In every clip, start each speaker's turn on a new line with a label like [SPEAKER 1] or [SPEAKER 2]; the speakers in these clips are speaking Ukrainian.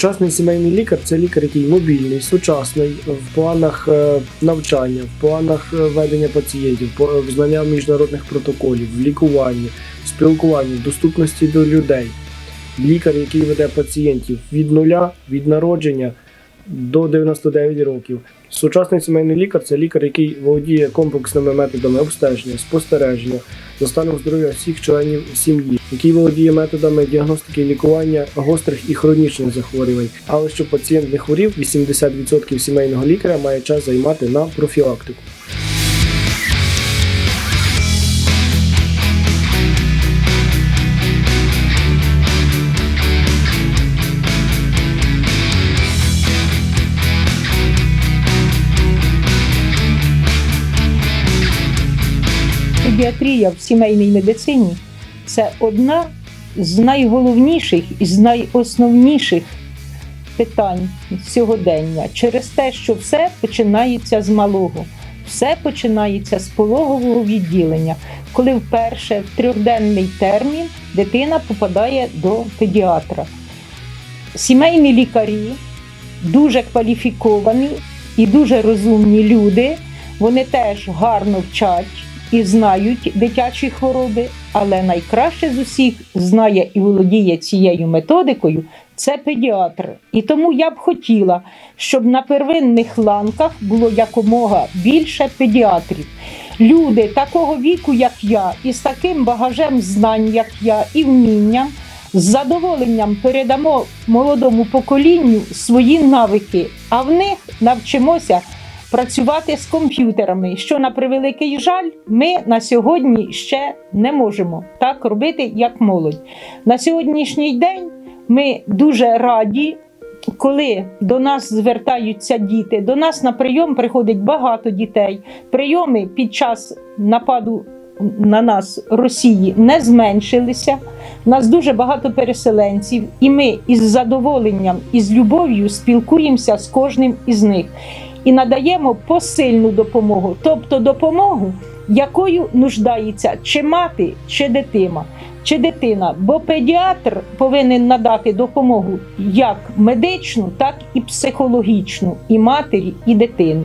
[SPEAKER 1] Сучасний сімейний лікар це лікар, який мобільний, сучасний в планах е, навчання, в планах е, ведення пацієнтів, по- в знання міжнародних протоколів, в лікуванні, в спілкуванні, в доступності до людей. Лікар, який веде пацієнтів від нуля, від народження до 99 років. Сучасний сімейний лікар це лікар, який володіє комплексними методами обстеження, спостереження за станом здоров'я всіх членів сім'ї, який володіє методами діагностики і лікування гострих і хронічних захворювань. Але щоб пацієнт не хворів, 80% сімейного лікаря має час займати на профілактику.
[SPEAKER 2] Педіатрія в сімейній медицині це одна з найголовніших і з найосновніших питань сьогодення через те, що все починається з малого, все починається з пологового відділення, коли вперше в трьохденний термін дитина попадає до педіатра. Сімейні лікарі дуже кваліфіковані і дуже розумні люди. Вони теж гарно вчать і знають дитячі хвороби, але найкраще з усіх знає і володіє цією методикою це педіатр. І тому я б хотіла, щоб на первинних ланках було якомога більше педіатрів. Люди такого віку, як я, і з таким багажем знань, як я, і вмінням, з задоволенням передамо молодому поколінню свої навики, а в них навчимося працювати з комп'ютерами, що на превеликий жаль, ми на сьогодні ще не можемо так робити, як молодь. На сьогоднішній день ми дуже раді. Коли до нас звертаються діти, до нас на прийом приходить багато дітей. Прийоми під час нападу на нас Росії не зменшилися. Нас дуже багато переселенців, і ми із задоволенням і з любов'ю спілкуємося з кожним із них і надаємо посильну допомогу, тобто допомогу, якою нуждається чи мати, чи дитина. Чи дитина, бо педіатр повинен надати допомогу як медичну, так і психологічну, і матері, і дитині.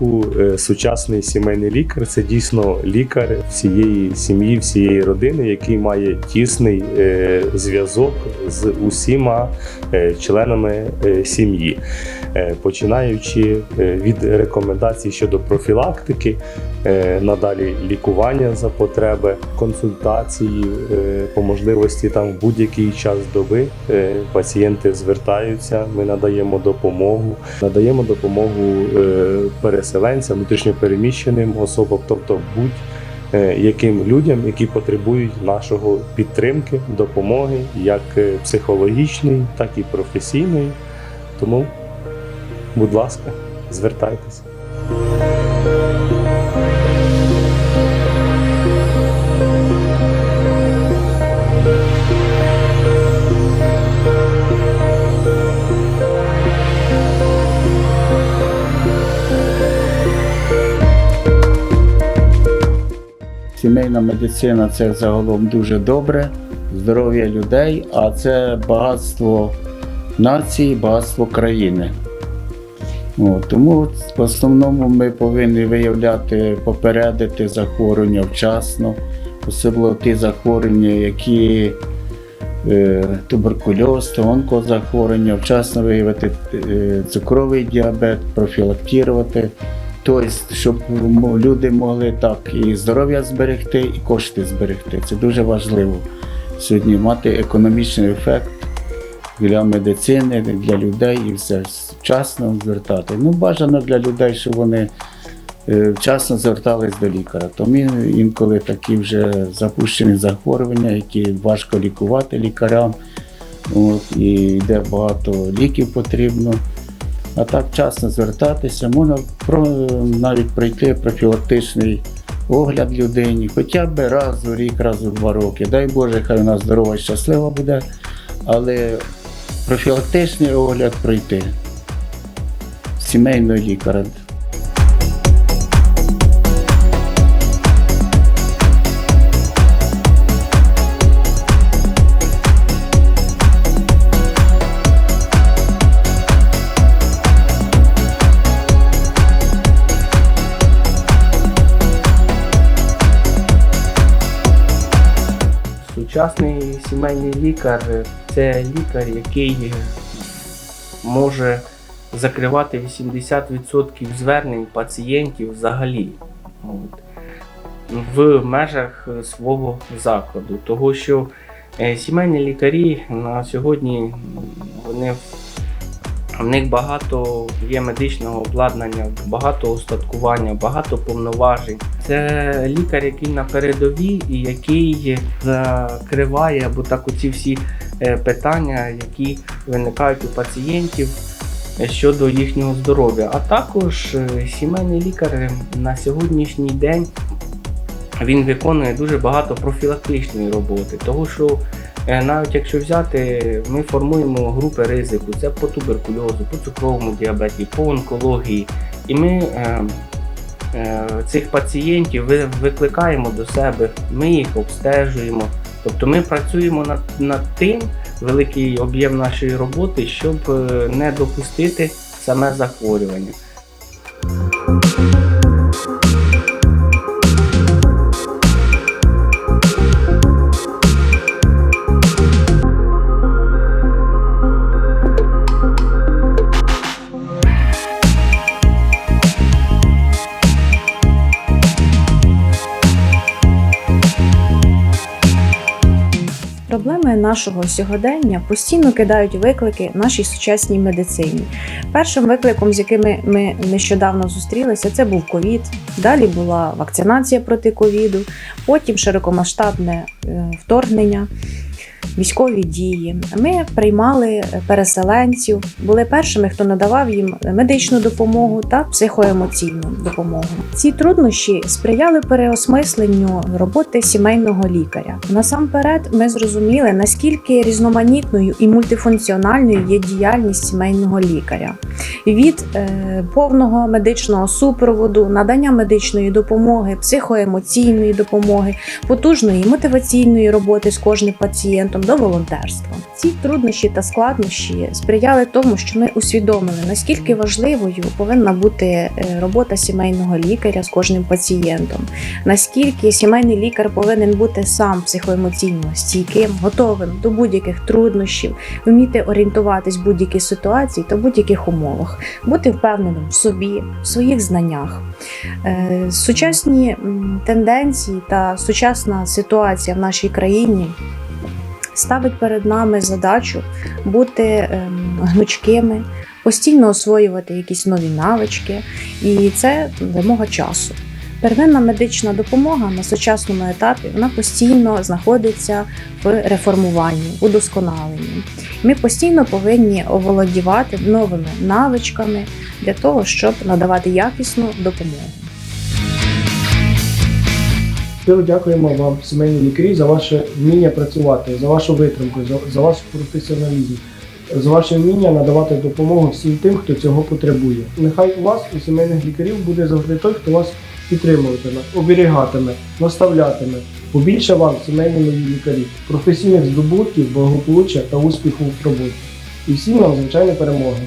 [SPEAKER 3] Думку, е, сучасний сімейний лікар. Це дійсно лікар всієї сім'ї, всієї родини, який має тісний е, зв'язок з усіма е, членами сім'ї, починаючи від рекомендацій щодо профілактики, надалі лікування за потреби, консультації е, по можливості там в будь-який час доби е, пацієнти звертаються. Ми надаємо допомогу, надаємо допомогу е, переселенцям, внутрішньопереміщеним особам, тобто будь. е, Яким людям, які потребують нашого підтримки, допомоги, як е, психологічної, так і професійної. Тому, будь ласка, звертайтеся.
[SPEAKER 4] Сімейна медицина це загалом дуже добре, здоров'я людей, а це багатство нації, багатство країни. От, тому в основному ми повинні виявляти, попередити захворювання вчасно, особливо ті захворювання, які е, туберкульоз, та онкозахворювання, вчасно виявити е, цукровий діабет, профілактувати. Тобто, щоб люди могли так і здоров'я зберегти, і кошти зберегти. Це дуже важливо сьогодні мати економічний ефект для медицини, для людей і все вчасно звертати. Ну, бажано для людей, щоб вони е, вчасно звертались до лікаря. Тому інколи такі вже запущені захворювання, які важко лікувати лікарям. От, і йде багато ліків потрібно. А так вчасно звертатися, можна навіть пройти профілактичний огляд людині, хоча б раз у рік, раз у два роки. Дай Боже, хай вона здорова і щаслива буде, але профілактичний огляд пройти. Сімейного лікаря.
[SPEAKER 5] Сучасний сімейний лікар це лікар, який може закривати 80% звернень пацієнтів взагалі От. в межах свого закладу. Того що е, сімейні лікарі на сьогодні вони в них багато є медичного обладнання, багато устаткування, багато повноважень. Це лікар, який на передовій і який закриває або так оці всі е, питання, які виникають у пацієнтів е, щодо їхнього здоров'я. А також е, сімейний лікар на сьогоднішній день він виконує дуже багато профілактичної роботи, того що Навіть якщо взяти, ми формуємо групи ризику, це по туберкульозу, по цукровому діабеті, по онкології. І ми е, е, цих пацієнтів викликаємо до себе, ми їх обстежуємо. Тобто ми працюємо над, над тим, великий об'єм нашої роботи, щоб е, не допустити саме захворювання.
[SPEAKER 6] Нашого сьогодення постійно кидають виклики нашій сучасній медицині. Першим викликом, з якими ми нещодавно зустрілися, це був ковід. Далі була вакцинація проти ковіду, потім широкомасштабне е, вторгнення. Військові дії. Ми приймали переселенців, були першими, хто надавав їм медичну допомогу та психоемоційну допомогу. Ці труднощі сприяли переосмисленню роботи сімейного лікаря. Насамперед, ми зрозуміли, наскільки різноманітною і мультифункціональною є діяльність сімейного лікаря від е, повного медичного супроводу, надання медичної допомоги, психоемоційної допомоги, потужної мотиваційної роботи з кожним пацієнтом до волонтерства. Ці труднощі та складнощі сприяли тому, що ми усвідомили, наскільки важливою повинна бути е, робота сімейного лікаря з кожним пацієнтом, наскільки сімейний лікар повинен бути сам психоемоційно стійким, готовим до будь-яких труднощів, вміти орієнтуватись в будь-якій ситуації та будь-яких умовах, бути впевненим в собі, в своїх знаннях. Е, Сучасні тенденції та сучасна ситуація в нашій країні ставить перед нами задачу бути ем, гнучкими, постійно освоювати якісь нові навички, і це вимога часу. Первинна медична допомога на сучасному етапі вона постійно знаходиться в реформуванні, удосконаленні. Ми постійно повинні оволодівати новими навичками для того, щоб надавати якісну допомогу.
[SPEAKER 1] Щиро дякуємо вам, сімейні лікарі, за ваше вміння працювати, за вашу витримку, за, за ваш професіоналізм, за ваше вміння надавати допомогу всім тим, хто цього потребує. Нехай у вас, у сімейних лікарів, буде завжди той, хто вас підтримуватиме, оберігатиме, наставлятиме. Побільше вам, сімейні мої лікарі, професійних здобутків, благополуччя та успіху в роботі. І всім нам, звичайно, перемоги.